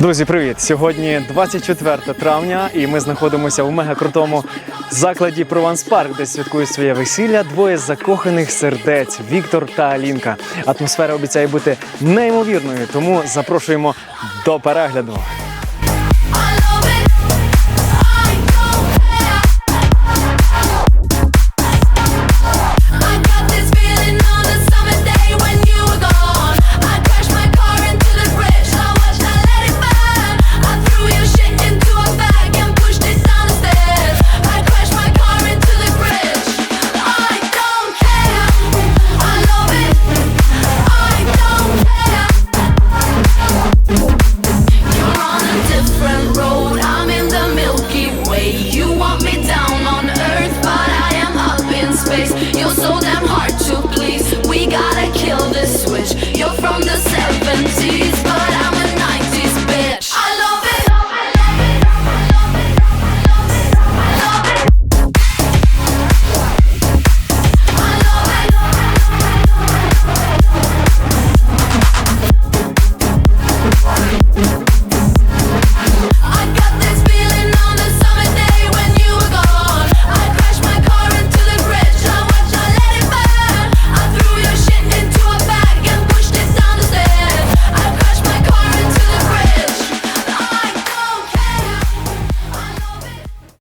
Друзі, привіт! Сьогодні 24 травня, і ми знаходимося у мегакрутому закладі Прованс Парк, де святкують своє весілля двоє закоханих сердець Віктор та Алінка. Атмосфера обіцяє бути неймовірною, тому запрошуємо до перегляду. so damn hard to please. We gotta kill this.